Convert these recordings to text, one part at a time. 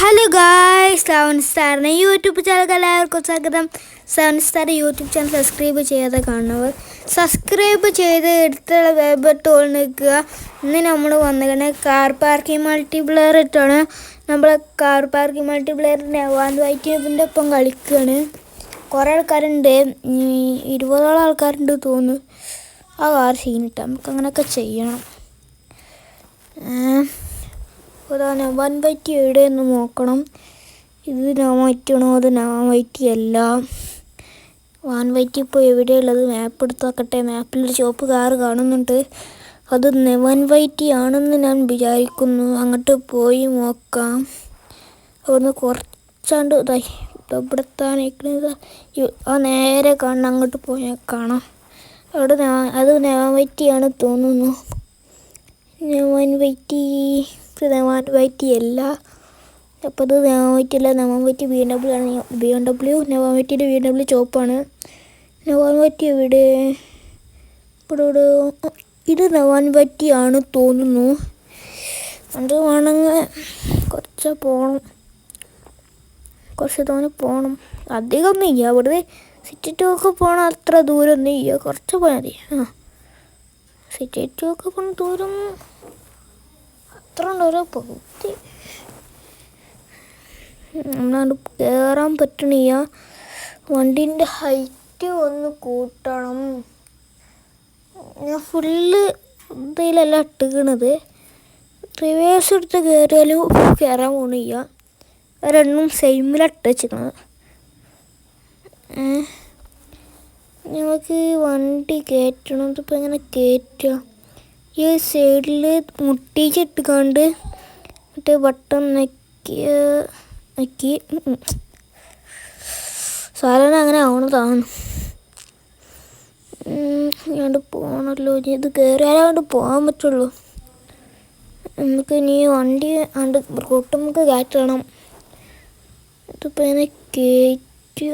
Hello ഗായ് seven സ്റ്റാറിന്റെ YouTube channel എല്ലാവർക്കും സ്വാഗതം. Seven star YouTube channel subscribe ചെയ്യാതെ കാണുന്നവർ സബ്സ്ക്രൈബ് ചെയ്ത് എടുത്തുള്ള വെബ് ടോൾ നിൽക്കുക. ഇന്ന് നമ്മൾ വന്നിരിക്കുന്നത് കാർ പാർക്കിംഗ് മൾട്ടിപ്ലെയർ ഇട്ടാണ്. നമ്മൾ കാർ പാർക്കിംഗ് മൾട്ടിപ്ലെയറിന്റെ വൺ വൈറ്റിന്റെ ഒപ്പം കളിക്കുകയാണ് കുറേ ആൾക്കാരുണ്ട്. ഇരുപതോളം ആൾക്കാരുണ്ട് തോന്നുന്നു. ആ കാർ സീനിട്ട് നമുക്ക് അങ്ങനെയൊക്കെ ചെയ്യണം. അതാണ്. വൺ വൈറ്റി എവിടെയെന്ന് നോക്കണം. ഇത് നോൺ വൈറ്റാണോ? അത് നോൺ വൈറ്റി അല്ല വൺ വൈറ്റി ഇപ്പോൾ എവിടെയുള്ളത്? മാപ്പ് എടുത്ത് നോക്കട്ടെ മാപ്പിലൊരു ചുവപ്പ് കാറ് കാണുന്നുണ്ട്. അത് വൺ വൈറ്റി ആണെന്ന് ഞാൻ വിചാരിക്കുന്നു. അങ്ങോട്ട് പോയി നോക്കാം. അവിടുന്ന് കുറച്ചാണ്ട് ഇതായി ഇവിടെത്താനേക്കുന്നത് ആ നേരെ കാണണം. അങ്ങോട്ട് പോയാൽ കാണാം. അവിടെ അത് നെവൻ വൈറ്റിയാണ് തോന്നുന്നു. നെവൻ വൈറ്റി വൈറ്റി അല്ല അപ്പോൾ ഇത് നെവൻ വൈറ്റി അല്ല നെവൻ ബി എം ഡബ്ല്യു ആണ്. ബി എം ഡബ്ല്യു നെവൻ ബി എം ഡബ്ല്യു ചോപ്പാണ് നെവൻ എവിടെ ഇവിടെ ഇവിടെ ഇത് നെവൻ വൈറ്റി ആണ് തോന്നുന്നു. അത് വേണമെങ്കിൽ കുറച്ച് പോകണം കുറച്ച് തോന്നി പോകണം അധികമൊന്നും ഇല്ല. അവിടെ സിറ്റി ടു പോകണം അത്ര ദൂരമൊന്നും ഇല്ല. കുറച്ച് പോയാൽ മതി. ആ. സിറ്റി ടു പോകണ ദൂരം അത്ര ഉണ്ടോ പകുതി നമ്മളാണ്ട് കയറാൻ പറ്റണില്ല. വണ്ടീന്റെ ഹൈറ്റ് ഒന്ന് കൂട്ടണം. ഞാൻ ഫുള്ള് ഇതിലല്ല ഇട്ടുകണത് റിവേഴ്സ് എടുത്ത് കയറിയാലും കയറാൻ പോണില്ല. രണ്ടും സെയിമിലാണ് ഇട്ടുവെച്ചിരിക്കണത് ഞങ്ങൾക്ക് വണ്ടി കയറ്റണം ഇതിപ്പോൾ എങ്ങനെ കയറ്റുക ഈ സൈഡിൽ മുട്ടിച്ചിട്ടുകൊണ്ട് മറ്റേ ബട്ടൺ നക്കിയ നക്കി സാധാരണ അങ്ങനെ ആവണതാണ് ഞാണ്ട് പോകണല്ലോ ഇനി ഇത് കയറിയാലേ അങ്ങോട്ട് പോകാൻ പറ്റുള്ളൂ. നമുക്ക് ഇനി വണ്ടി ആണ്ട് റൂട്ട് നമുക്ക് കയറ്റണം. ഇതിപ്പോൾ ഇങ്ങനെ കയറ്റു.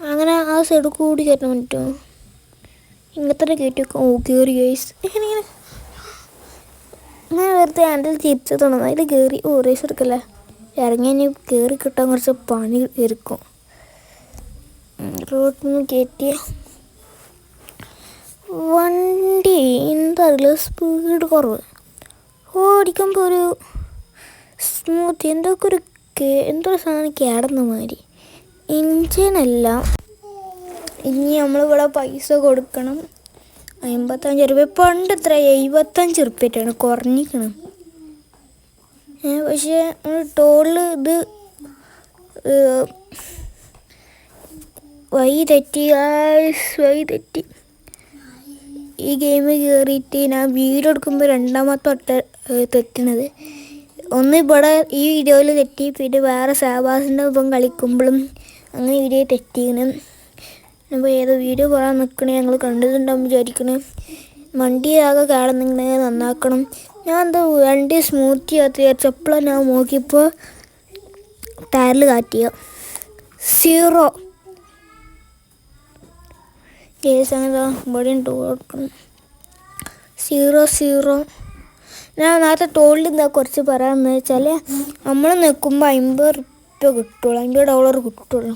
അങ്ങനെ ആ സൈഡ് കൂടി കയറ്റാൻ പറ്റുമോ ഇങ്ങനത്തെ കയറ്റിയൊക്കെ ഓ കയറി ഗൈസ് ഇങ്ങനെ ഇങ്ങനെ. അങ്ങനെ വെറുതെ ഹാൻഡിൽ തിരിച്ചു തുടങ്ങും അതിൽ കയറി ഓ റേസ് എടുക്കല്ലേ? ഇറങ്ങി ഇനി കയറി കിട്ടാൻ കുറച്ച് പണി എടുക്കും. റോഡിൽ നിന്ന് കയറ്റിയ വണ്ടി എന്താ സ്പീഡ് കുറവ്. ഓടിക്കുമ്പോൾ ഒരു സ്മൂത്ത് എന്തൊക്കെ ഒരു എന്തൊരു സാധനം കേടന്ന മാതിരി. ഇഞ്ചിനല്ല ഇനി നമ്മളിവിടെ പൈസ കൊടുക്കണം. അമ്പത്തഞ്ച് രൂപ. പണ്ട് എത്ര? എഴുപത്തഞ്ച് റുപ്യറ്റാണ്. കുറഞ്ഞിക്കണം. ഏ പക്ഷേ നമ്മൾ ടോളിൽ ഇത് വഴി തെറ്റി. വഴി തെറ്റി. ഈ ഗെയിം കയറിയിട്ട് ഞാൻ വീഡിയോ എടുക്കുമ്പോൾ രണ്ടാമത്തെ വട്ട തെറ്റണത്. ഒന്ന് ഇവിടെ ഈ വീഡിയോയിൽ തെറ്റി. പിന്നെ വേറെ സാബാസിന്റെ ഒപ്പം കളിക്കുമ്പോഴും അങ്ങനെ വീഡിയോ തെറ്റിക്കണം. അപ്പോൾ ഏത് വീഡിയോ പറയാൻ നിൽക്കണേ ഞങ്ങൾ കണ്ടിട്ടുണ്ടാകും വിചാരിക്കണേ. വണ്ടി ആകെ കാണുന്നെങ്കിൽ നന്നാക്കണം. ഞാൻ എന്താ വണ്ടി സ്മൂത്ത് ചെയ്യാത്ത വിചാരിച്ചപ്പോഴാണ് ഞാൻ നോക്കിയപ്പോൾ ടയറിൽ കാറ്റിയ സീറോ കേസ് അങ്ങനെ ഇവിടെ കൊടുക്കണം. സീറോ സീറോ ഞാൻ നേരത്തെ ടോളിൽ എന്താ കുറച്ച് പറയാമെന്ന് വെച്ചാൽ നമ്മൾ നിൽക്കുമ്പോൾ അമ്പത് റുപ്യ കിട്ടുള്ളൂ. അമ്പത് ഡോളർ കിട്ടുള്ളൂ.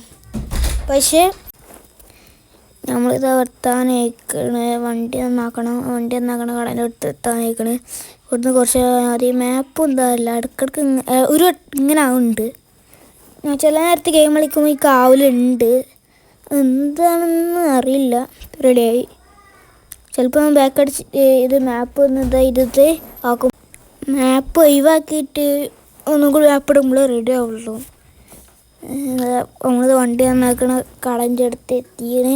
പക്ഷേ നമ്മളിത് എത്താനേക്കണ് വണ്ടി നന്നാക്കണം വണ്ടി നന്നാക്കണം കടന്റെ അടുത്ത് എത്താനേക്കണ് ഇവിടുന്ന് കുറച്ച് ആദ്യം മാപ്പ് എന്താ ഇടക്കിടക്ക് ഒരു ഇങ്ങനെ ആവുന്നുണ്ട്. ചില നേരത്തെ ഗെയിം കളിക്കുമ്പോൾ ഈ കാവലുണ്ട്. എന്താണെന്ന് അറിയില്ല. റെഡിയായി ചിലപ്പോൾ ബാക്ക് അടിച്ച് ഇത് മാപ്പ് എന്താ ഇത് ആക്കും. മാപ്പ് ഒഴിവാക്കിയിട്ട് ഒന്നും കൂടി മാപ്പ് ഇടുമ്പോൾ റെഡി ആവുള്ളൂ. നമ്മളിത് വണ്ടി നന്നാക്കണ കളഞ്ചെടുത്ത് എത്തിയേ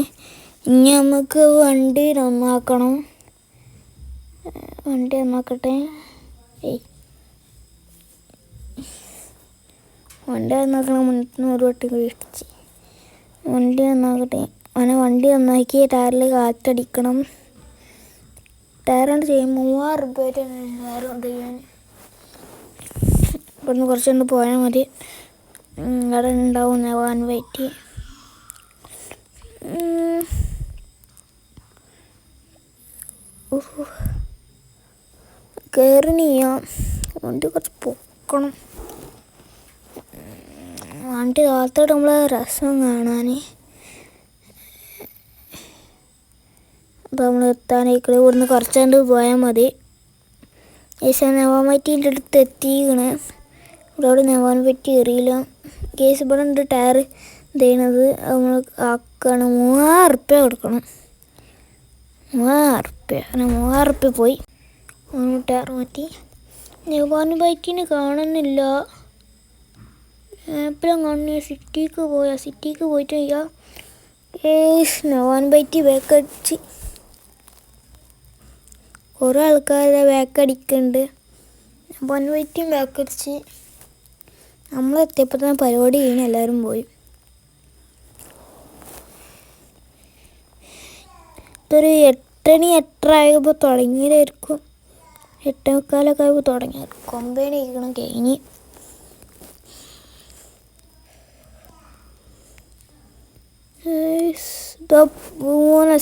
ഇനി നമുക്ക് വണ്ടി നന്നാക്കണം. വണ്ടി നന്നാക്കട്ടെ? വണ്ടി നന്നാക്കണം മുന്നൂറ്റി ഒരു വട്ടി കൂടി ഇടിച്ച്. വണ്ടി നന്നാക്കട്ടെ. അങ്ങനെ വണ്ടി നന്നാക്കി ടയറിൽ കാറ്റടിക്കണം. ടയറുണ്ട് ചെയ്യും. മൂവായിരം ടയറുണ്ട് ചെയ്യാൻ. ഇവിടുന്ന് കുറച്ചുകൊണ്ട് പോയാൽ മതി. അവിടെ ഉണ്ടാവും വാൻ വെയിറ്റ്. കയറിനിയ വണ്ടി കുറച്ച് പൊക്കണം. വണ്ടി താഴത്തോട്ട് നമ്മളെ രസം കാണാൻ അപ്പോൾ നമ്മൾ എത്താനായിക്കളെ ഇവിടുന്ന് കുറച്ചുകൊണ്ട് പോയാൽ മതി. ഏശ നെവാമറ്റീന്റെ അടുത്ത് എത്തിക്കണ്. ഇവിടെ അവിടെ നെവാൻ പറ്റി എറിയില്ല കേസ് ഇവിടെ ഉണ്ട് ടയർ ചെയ്യണത് നമ്മൾ ആക്കണം. മൂവായിരം ഉറുപ്പ്യ കൊടുക്കണം. മൂവായിരം അങ്ങനെ മൂവായിരം ഉറുപ്പ്യ പോയി. മൂന്ന് ടയർ മാറ്റി നെവാൻ ബൈക്കിന് കാണുന്നില്ല. എപ്പോഴും കാണുന്ന? സിറ്റിക്ക് പോയാ? സിറ്റിക്ക് പോയിട്ട് ചെയ്യാം ഏസ് നെവാൻ ബൈറ്റി ബേക്കടിച്ച് കുറേ ആൾക്കാരെ ബാക്കടിക്കുന്നുണ്ട് നെവാൻ ബൈറ്റിയും ബാക്കടിച്ച് നമ്മളെത്തിയപ്പോൾ തന്നെ പരിപാടി കഴിഞ്ഞ് എല്ലാവരും പോയി. ഇതൊരു എട്ടണി എട്ടര ആയപ്പോൾ തുടങ്ങിയതായിരിക്കും. എട്ടേ മുക്കാലൊക്കെ ആയപ്പോൾ തുടങ്ങി കൊമ്പേണി ഇരിക്കണം കഴിഞ്ഞ്. ഏയ്സ്,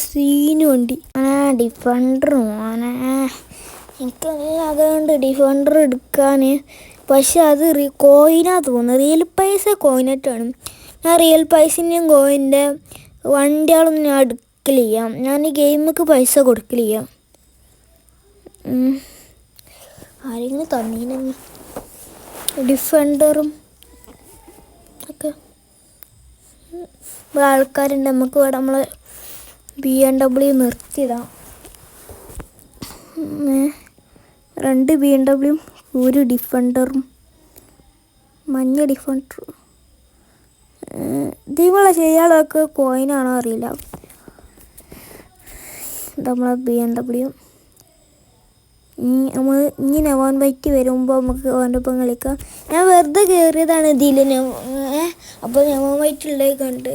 സീനും ഉണ്ട് ആ ഡിഫൻഡർ മോനെ എനിക്ക് അതുകൊണ്ട് ഡിഫൻഡർ എടുക്കാൻ. പക്ഷെ അത് കോയിനാ തോന്നുന്നു. റിയൽ പൈസ കോയിനായിട്ടാണ് ഞാൻ റിയൽ പൈസന്റെയും കോയിന്റെ വണ്ടികളൊന്നും ഞാൻ എടുക്കലില്ല ഞാൻ ഈ ഗെയിമൊക്കെ പൈസ കൊടുക്കലില്ല. ആരെങ്കിലും തന്നീനെങ്കിൽ ഡിഫൻഡറും ഒക്കെ. ആൾക്കാരുണ്ട്. നമുക്ക് ഇവിടെ നമ്മൾ ബി എം ഡബ്ല്യു നിർത്തിയിടാം രണ്ട് ബി എം ഡബ്ല്യു ഒരു ഡിഫൻഡറും. മഞ്ഞ ഡിഫൻഡറും. ഇതേപോലെ ചെയ്യാളൊക്കെ കോയിനാണോ അറിയില്ല. നമ്മളെ ബി എം ഡബ്ല്യു നമ്മൾ ഇനി നെവാൻ ബൈക്ക് വരുമ്പോൾ നമുക്ക് അവന്റെ ഒപ്പം കളിക്കാം. ഞാൻ വെറുതെ കയറിയതാണ് ഇതിൽ അപ്പോൾ നെവാൻ ബൈക്ക് ഉള്ളത് കണ്ട്.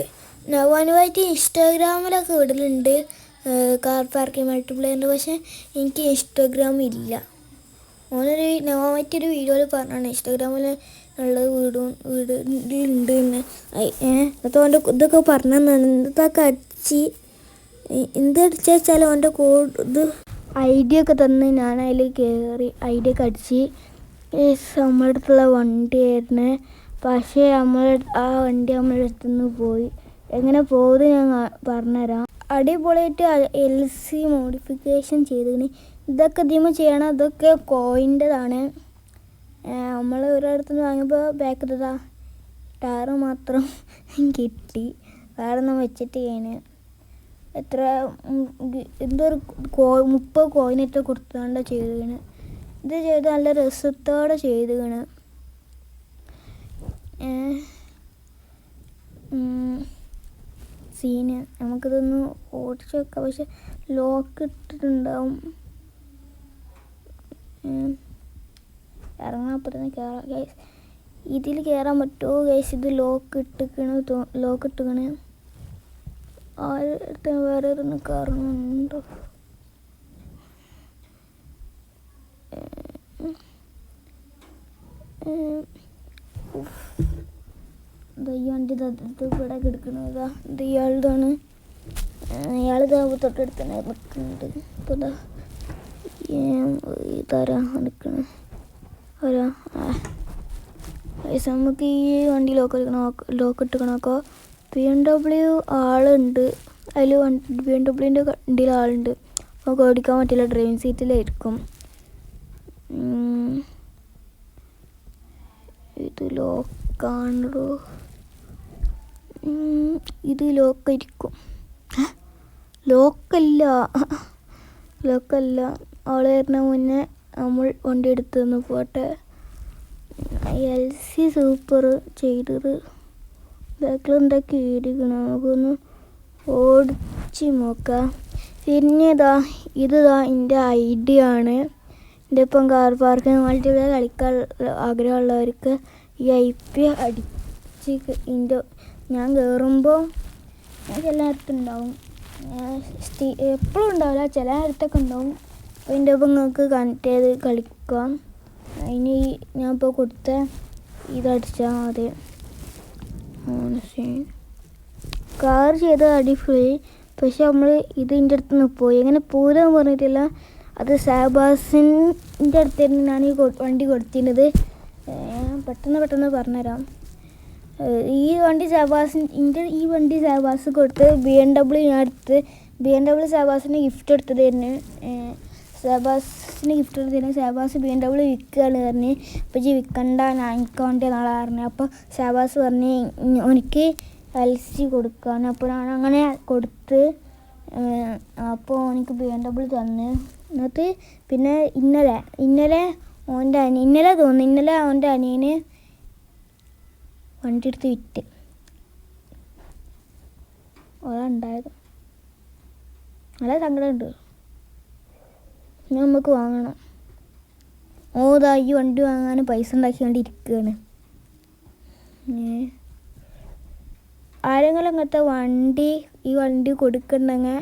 നവോൻ ബൈറ്റ് ഇൻസ്റ്റാഗ്രാമിലൊക്കെ ഇടലുണ്ട്. കാർ പാർക്കിംഗ് മൾട്ടിപ്ലെയറിന്റെ പക്ഷേ എനിക്ക് ഇൻസ്റ്റാഗ്രാം ഇല്ല. ഓനൊരു നവോൻ ബൈറ്റ് ഒരു വീഡിയോയിൽ പറഞ്ഞാണ് ഇൻസ്റ്റാഗ്രാമിൽ ഉള്ള വീടും വീട് ഉണ്ട് എന്നിട്ട് ഓന്റെ ഇതൊക്കെ പറഞ്ഞു ഇതൊക്കെ അടിച്ച് എന്തടിച്ചു വെച്ചാൽ അവന്റെ ഇത് ഐഡിയ ഒക്കെ തന്ന് ഞാൻ അതിൽ കയറി ഐഡിയ ഒക്കെ അടിച്ച് നമ്മളടുത്തുള്ള അടുത്തുള്ള വണ്ടിയായിരുന്നു പക്ഷേ നമ്മൾ ആ വണ്ടി നമ്മുടെ അടുത്ത് നിന്ന് പോയി. എങ്ങനെ പോകുന്നത് ഞാൻ പറഞ്ഞുതരാം. അടിപൊളിയായിട്ട് എൽ സി മോഡിഫിക്കേഷൻ ചെയ്തതിന് ഇതൊക്കെ ഇതിമ ചെയ്യണം. ഇതൊക്കെ കോയിന്റെതാണ്. നമ്മൾ ഒരിടത്തു നിന്ന് വാങ്ങിയപ്പോൾ ബാക്കിലതാ ടയർ മാത്രം കിട്ടി. വേറെ ഒന്നും വെച്ചിട്ട് ഞാൻ. എത്ര എന്തൊരു കോ മുപ്പത് കോയിനൊക്കെ കൊടുത്താണ്ട് ചെയ്തതാണ് ഇത് ചെയ്ത് നല്ല രസത്തോടെ ചെയ്തതാണ് സീന്. നമുക്കിതൊന്ന് ഓടിച്ച് വെക്കാം. പക്ഷെ ലോക്ക് ഇട്ടിട്ടുണ്ടാവും. ഇറങ്ങാൻ പറ്റുന്ന കയറാം ഗൈസ് ഇതിൽ കയറാൻ പറ്റുമോ ഗൈസ് ഇത് ലോക്ക് ഇട്ടിക്കണ് ലോക്ക് ഇട്ടിക്കണ്. ആരുടെ വേറെ ഒരു കയറുന്നുണ്ടോ ദയ്യാണ്ട് ഇത് ഇവിടെ കിടക്കണതാ ഇയാൾ ഇതാ തൊട്ടടുത്ത് തന്നെ നിൽക്കുന്നുണ്ട്. ഇപ്പോൾ ഇതാ ഇതാരാ നിൽക്കണ. ഒരാ നമുക്ക് ഈ വണ്ടി ലോക്ക് എടുക്കണോ ലോക്ക് ഇട്ടിക്കണോക്കോ ബി എം ഡബ്ല്യു ആളുണ്ട്. അതിൽ ബി എം ഡബ്ല്യുവിന്റെ വണ്ടിയിൽ ആളുണ്ട്. നമുക്ക് ഓടിക്കാൻ പറ്റില്ല ഡ്രൈവിംഗ് സീറ്റിലായിരിക്കും. ഇത് ലോക്കാണോ ഇത് ലോക്കായിരിക്കും ലോക്കല്ല ലോക്കല്ല ആൾ വരുന്ന മുന്നേ നമ്മൾ വണ്ടി എടുത്തു തന്നു പോട്ടെ. എൽ സി സൂപ്പർ ചെയ്തത്. ഇരിക്കണം നമുക്കൊന്ന് ഓടിച്ച് നോക്കാം. പിന്നെ ഇതാ എന്റെ ഐഡിയ ആണ്. എന്റെ ഇപ്പം കാർ പാർക്ക് മൾട്ടിപ്ലെയർ കളിക്കാൻ ആഗ്രഹമുള്ളവർക്ക് ഈ ഐ പി അടിച്ച് എന്റെ ഞാൻ കയറുമ്പോൾ ചില നേരത്തുണ്ടാവും എപ്പോഴും ഉണ്ടാവില്ല ചില നേരത്തൊക്കെ ഉണ്ടാവും. അപ്പോൾ എന്റെ ഒപ്പം നിങ്ങൾക്ക് കണക്ട് ചെയ്ത് കളിക്കാം. അതിന് ഞാൻ ഇപ്പോൾ കൊടുത്ത ഇതടിച്ചാൽ മതി. കാർ ചെയ്ത അടിപൊളി. പക്ഷെ നമ്മൾ ഇതിന്റെ അടുത്ത് നിന്ന് പോയി. എങ്ങനെ പോരാൻ പറഞ്ഞിട്ടില്ല. അത് സാബാസിന്റെ അടുത്ത് തന്നെയാണ് ഈ വണ്ടി കൊടുത്തിരുന്നത്. പെട്ടെന്ന് പെട്ടെന്ന് പറഞ്ഞുതരാം. ഈ വണ്ടി സാബാസിൻ ഇന്റെ ഈ വണ്ടി സാബാസ് കൊടുത്ത് ബി എം ഡബ്ല്യു ഞാൻ എടുത്ത് ബി എം ഡബ്ല്യു സാബാസിന് ഗിഫ്റ്റ് എടുത്തത് ഏഹ് സാബാസിന് ഗിഫ്റ്റ് കൊടുത്തിരുന്നു സേബാസ് ബി എം ഡബ്ല്യൂ വിൽക്കുകയാണ് പറഞ്ഞ്. അപ്പോൾ ജി വിൽക്കണ്ട നാളെ പറഞ്ഞു. അപ്പോൾ സേബാസ് പറഞ്ഞ് "ഇ- എനിക്ക് എൽ സി കൊടുക്കാന്ന് അപ്പോൾ ഞാൻ അങ്ങനെ കൊടുത്ത് അപ്പോൾ എനിക്ക് ബി എം ഡബ്ല്യൂ തന്ന്. എന്നിട്ട് പിന്നെ ഇന്നലെ ഇന്നലെ ഓന്റെ അനി ഇന്നലെ തോന്നുന്നു ഇന്നലെ ഓന്റെ അനിയന് വണ്ടി എടുത്ത് വിറ്റ്. അതുണ്ടായത് നല്ല സങ്കടമുണ്ട് നമുക്ക് വാങ്ങണം. ഓതായി ഈ വണ്ടി വാങ്ങാൻ പൈസ ഉണ്ടാക്കിക്കൊണ്ട് ഇരിക്കുകയാണ് ആരെങ്കിലും അങ്ങനത്തെ വണ്ടി ഈ വണ്ടി കൊടുക്കണ്ടെങ്കിൽ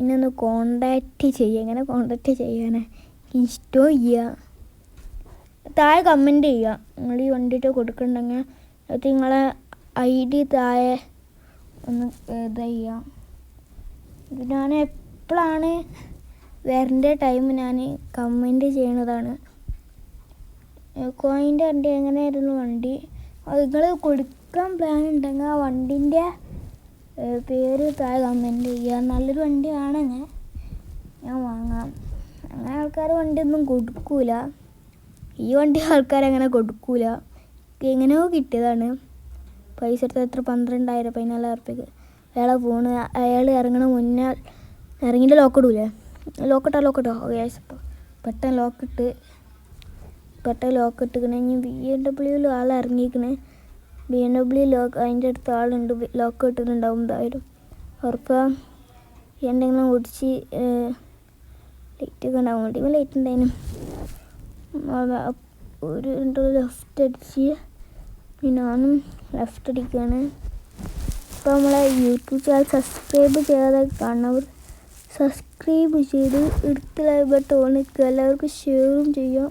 ഇന്നൊന്ന് കോണ്ടാക്റ്റ് ചെയ്യുക എങ്ങനെ കോണ്ടാക്റ്റ് ചെയ്യാനേ? ഇഷ്ടവും ചെയ്യുക താഴെ കമന്റ് ചെയ്യുക നിങ്ങൾ ഈ വണ്ടിയിട്ട് കൊടുക്കണ്ടെങ്കിൽ അത് നിങ്ങളെ ഐ ഡി താഴെ ഒന്ന് ഇത് ഞാൻ എപ്പോഴാണ് വരേണ്ട ടൈം ഞാൻ കമന്റ് ചെയ്യണതാണ് കോയിന്റെ വണ്ടി എങ്ങനെയായിരുന്നു വണ്ടി? നിങ്ങൾ കൊടുക്കാൻ പ്ലാൻ ഉണ്ടെങ്കിൽ ആ വണ്ടിന്റെ പേര് താഴെ കമന്റ് ചെയ്യുക. നല്ലൊരു വണ്ടിയാണെങ്കിൽ ഞാൻ. വാങ്ങാം. അങ്ങനെ ആൾക്കാർ വണ്ടിയൊന്നും കൊടുക്കൂല. ഈ വണ്ടി ആൾക്കാർ അങ്ങനെ കൊടുക്കൂല. എങ്ങനെയോ കിട്ടിയതാണ്. പൈസ എടുത്ത എത്ര? പന്ത്രണ്ടായിരം പതിനാലായിരം ഉറുപ്പ്യക്ക്. അയാളെ പോണ്. അയാൾ ഇറങ്ങണ മുന്നേ ഇറങ്ങിയിട്ട് ലോക്ക് ഇടൂലേ? ലോക്കിട്ടോ ലോക്കിട്ടോ. യെസ് പെട്ടെന്ന് ലോക്കിട്ട് പെട്ടെന്ന് ലോക്ക് ഇട്ടിക്കണേ ഇനി ബി എം ഡബ്ല്യൂവിൽ ആൾ ഇറങ്ങിയിരിക്കണേ ബി എം ഡബ്ല്യു ലോക്ക് അതിന്റെ അടുത്ത് ആളുണ്ട്. ലോക്ക് ഇട്ടിട്ടുണ്ടാവും എന്തായാലും. ഉറപ്പാ. എന്തെങ്കിലും കുടിച്ച് ലൈറ്റ് ഒക്കെ ഉണ്ടാവും. വേണ്ടി ലൈറ്റ് ഉണ്ടായിരുന്നു ഒരു രണ്ട് ലെഫ്റ്റ് അടിച്ച് പിന്നെ ഞാനും ലെഫ്റ്റ് അടിക്കുകയാണ് ഇപ്പോൾ നമ്മളെ യൂട്യൂബ് ചാനൽ സബ്സ്ക്രൈബ് ചെയ്യാതെ കാണുന്നവർ സബ്സ്ക്രൈബ് ചെയ്ത് എടുത്ത് ലൈവ് ബട്ടൺ ഓൺ നിൽക്കുക എല്ലാവർക്കും ഷെയറും ചെയ്യാം.